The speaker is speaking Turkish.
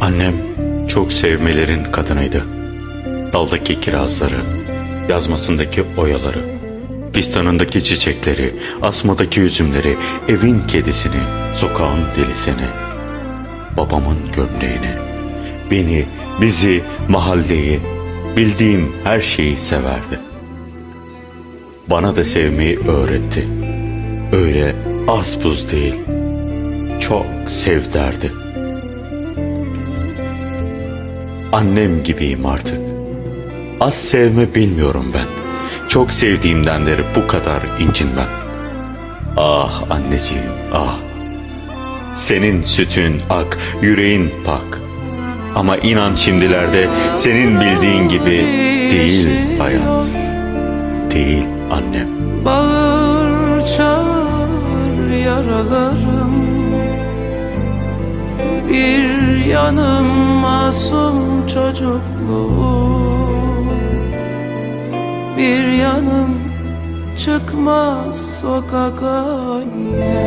Annem çok sevmelerin kadınıydı. Daldaki kirazları, yazmasındaki oyaları, fistanındaki çiçekleri, asmadaki üzümleri, evin kedisini, sokağın delisini, babamın gömleğini, beni, bizi, mahalleyi, bildiğim her şeyi severdi. Bana da sevmeyi öğretti. Öyle az buz değil, çok sev derdi. Annem gibiyim artık. Az sevme bilmiyorum ben. Çok sevdiğimdendir bu kadar incinmem. Ah anneciğim ah. Senin sütün ak, yüreğin pak. Ama inan şimdilerde senin bildiğin gibi değil hayat. Değil annem. Bağır çağır yaralarım çocukluğum Bir yanım çıkmaz sokak anne